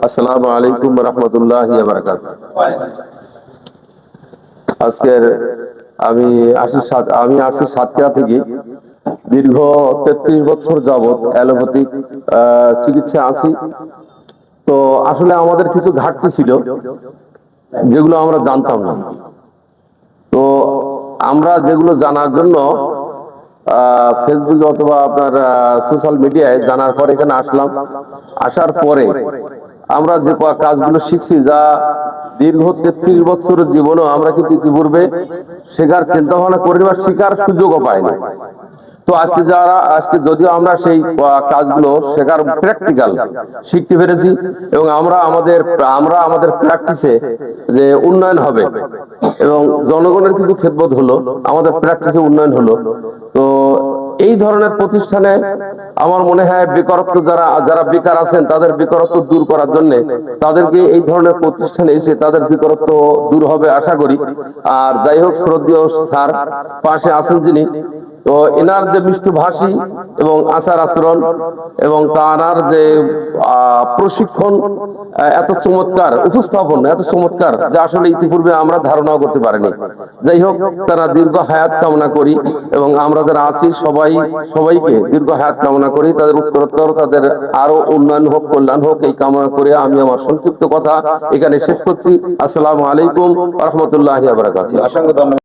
আসসালামু আলাইকুম রহমতুল্লাহ আজকের আমি আসি সাত- আমি আসছি সাতক্ষীরা থেকে দীর্ঘ তেত্রিশ বছর যাবৎ অ্যালোপ্যাথিক চিকিৎসা আছি। তো আসলে আমাদের কিছু ঘাটতি ছিল যেগুলো আমরা জানতাম না। তো আমরা যেগুলো জানার জন্য ফেসবুকে অথবা আপনার সোশ্যাল মিডিয়ায় জানার পর এখানে আসলাম। আসার পরে আমরা যে কাজগুলো শিখছি, যা দীর্ঘ তেত্রিশ বছরের জীবনও আমরা কিন্তু ইতিপূর্বে শেখার চিন্তা ভাবনা করি বা শেখার সুযোগও পাইনি তো আজকে যারা, আজকে যদিও আমরা সেই কাজগুলো শেখার প্র্যাকটিক্যাল শিখতে পেরেছি এবং আমরা আমাদের আমরা আমাদের প্র্যাকটিসে যে উন্নয়ন হবে এবং জনগণের কিছু খেদমত হলো, আমাদের প্র্যাকটিসে উন্নয়ন হলো। তো এই ধরনের প্রতিষ্ঠানে আমার মনে হয় বেকারত্ব যারা যারা বেকার আছেন, তাদের বেকারত্ব দূর করার জন্য তাদেরকে এই ধরনের প্রতিষ্ঠানে এসে তাদের বেকারত্ব দূর হবে, আশা করি। আর যাই হোক, শ্রদ্ধেয় স্যার, পাশে আছেন যিনি তো এনার যে মিষ্টি এবং আচার আচরণ এবং তার যে প্রশিক্ষণ এত চমৎকার উপস্থাপন, এত চমৎকার, যে আসলে ইতিপূর্বে আমরা ধারণাও করতে পারিনি। যাই হোক, তারা দীর্ঘ হায়াত কামনা করি এবং আমরা যারা আছি, সবাই, সবাইকে দীর্ঘ হায়াত কামনা করি। তাদের উত্তরোত্তর, তাদের আরও উন্নয়ন হোক, কল্যাণ হোক, এই কামনা করে আমি আমার সংক্ষিপ্ত কথা এখানে শেষ করছি। আসসালামু আলাইকুম রহমতুল্লাহ ধন্যবাদ।